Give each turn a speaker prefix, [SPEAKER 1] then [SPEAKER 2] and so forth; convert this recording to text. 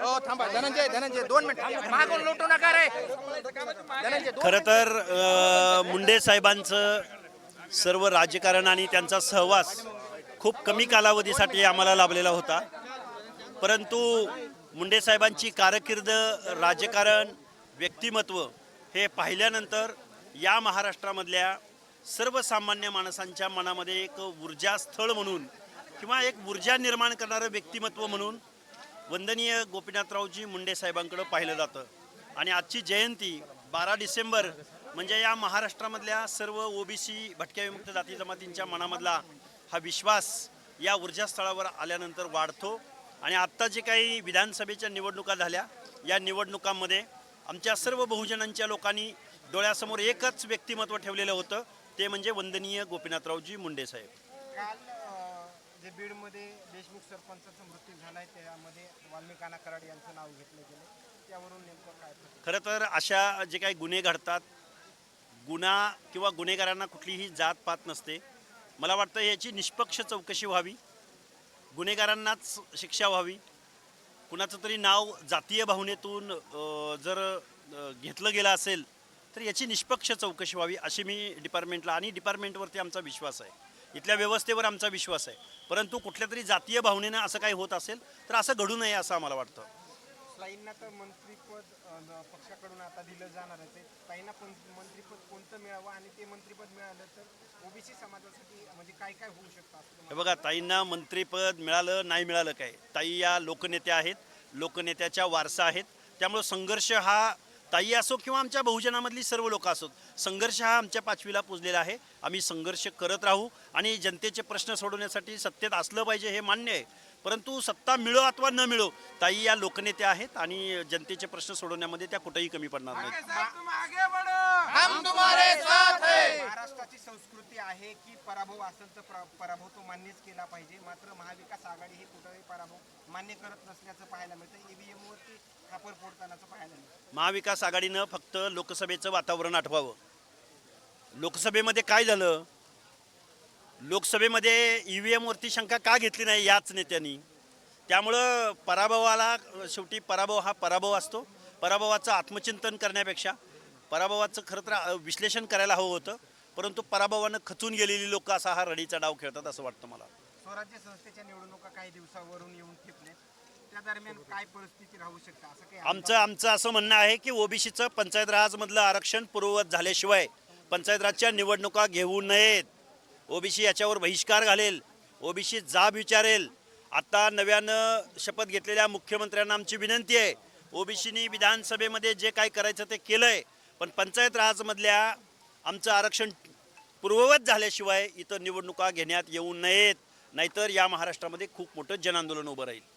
[SPEAKER 1] हो थांबा धनंजय धनंजय दोन मिनिट. मागून लुटू नका रे. धनंजय दोन
[SPEAKER 2] खरं तर अ, मुंडे साहेबांचं सर्व राजकारण आणि त्यांचा सहवास खूप कमी कालावधीसाठी आम्हाला लाभलेला होता. परंतु मुंडे साहेबांची कारकीर्द राजकारण व्यक्तिमत्व हे पाहिल्यानंतर या महाराष्ट्रामधल्या सर्वसामान्य माणसांच्या मनामध्ये एक ऊर्जास्थळ म्हणून किंवा एक ऊर्जा निर्माण करणारं व्यक्तिमत्व म्हणून वंदनीय गोपीनाथरावजी मुंडे साहेबांकडं पाहिलं जातं. आणि आजची जयंती बारा डिसेंबर म्हणजे या महाराष्ट्रामधल्या सर्व ओबीसी भटक्या विमुक्त जाती जमातींच्या मनामधला हा विश्वास या ऊर्जास्थळावर आल्यानंतर वाढतो. आणि आत्ता जे काही विधानसभेच्या निवडणुका झाल्या या निवडणुकांमध्ये आमच्या सर्व बहुजनांच्या लोकांनी डोळ्यासमोर एकच व्यक्तिमत्व ठेवलेलं होतं ते म्हणजे वंदनीय गोपीनाथरावजी मुंडे साहेब.
[SPEAKER 3] जे बीडमध्ये देशमुख सरपंचाचा मृत्यू झालाय त्यामध्ये वाल्मिकाना कराड यांचं नाव घेतलं गेलं त्यावरून नेमकं काय
[SPEAKER 2] खरं तर अशा जे काही गुन्हे घडतात गुन्हा किंवा गुन्हेगारांना कुठलीही जात पात नसते. मला वाटतं याची निष्पक्ष चौकशी व्हावी गुन्हेगारांनाच शिक्षा व्हावी. कुणाचं तरी नाव जातीय भावनेतून जर घेतलं गेलं असेल तर याची निष्पक्ष चौकशी व्हावी अशी मी डिपार्टमेंटला आणि डिपार्टमेंटवरती आमचा विश्वास आहे. इथल्या व्यवस्थेवर आमचा विश्वास आहे. परंतु कुठल्या तरी जातीय भावनेनं असं काही होत असेल तर असं घडू नये असं आम्हाला वाटतं.
[SPEAKER 3] ताईंना तर मंत्रीपद पक्षाकडून आता दिलं जाणार आहे ते. ताईंना पण मंत्रीपद कोणतं मिळावं आणि ते मंत्रीपद मिळालं तर ओबीसी समाजासाठी म्हणजे काय काय होऊ शकतं
[SPEAKER 2] हे बघा ताईंना मंत्रीपद मिळालं नाही मिळालं काय? ताई या लोकनेत्या आहेत. लोकनेत्याच्या वारसा आहेत. त्यामुळं संघर्ष हा ताई असो किंवा आमच्या बहुजनामधली सर्व लोक असोत संघर्ष हा आमच्या पाचवीला पुजलेला आहे. आम्ही संघर्ष करत राहू आणि जनतेचे प्रश्न सोडवण्यासाठी सत्तेत असलं पाहिजे हे मान्य आहे. परंतु सत्ता मिळो अथवा न मिळो ताई या लोकनेत्या आहेत आणि जनतेचे प्रश्न सोडवण्यामध्ये त्या कुठेही कमी पडणार नाहीत.
[SPEAKER 1] हम
[SPEAKER 3] महाराष्ट्राची संस्कृती आहे की पराभव असेल तर प्र- पराभव तो मान्यच केला पाहिजे. मात्र महाविकास आघाडी ही कुठेही पराभव मान्य करत नसल्याचं पाहायला मिळतं. ईव्हीएम वरती खापर फोडतानाचं पाहायला मिळतं.
[SPEAKER 2] महाविकास आघाडीनं फक्त लोकसभेचं वातावरण आठवावं. लोकसभेमध्ये काय झालं? लोकसभेमध्ये ई व्ही एमवरती शंका का घेतली नाही याच नेत्यांनी? त्यामुळं पराभवाला शेवटी पराभव हा पराभव असतो. पराभवाचं आत्मचिंतन करण्यापेक्षा पराभवाचं खरं तर विश्लेषण करायला हवं होतं. परंतु पराभवानं खचून गेलेली लोक असा हा रडीचा डाव खेळतात असं वाटतं मला.
[SPEAKER 3] स्वराज्य संस्थेच्या निवडणुका काही दिवसावरून येऊन ठेपल्यात त्या दरम्यान काय परिस्थिती राहू शकते असं काही
[SPEAKER 2] आमचं आमचं असं म्हणणं आहे की ओबीसीचं पंचायत राजमधलं आरक्षण पूर्ववत झाल्याशिवाय पंचायत राजच्या निवडणुका घेऊ नयेत. ओबीसी याच्यावर बहिष्कार घालेल. ओबीसी जाब विचारेल. आता नव्यानं शपथ घेतलेल्या मुख्यमंत्र्यांना आमची विनंती आहे. ओबीसीनी विधानसभेमध्ये जे काय करायचं ते केलं आहे पण पंचायत राजमधल्या आमचं आरक्षण पूर्ववत झाल्याशिवाय इथं निवडणुका घेण्यात येऊ नयेत. नाहीतर या महाराष्ट्रामध्ये खूप मोठं जनआंदोलन उभं राहील.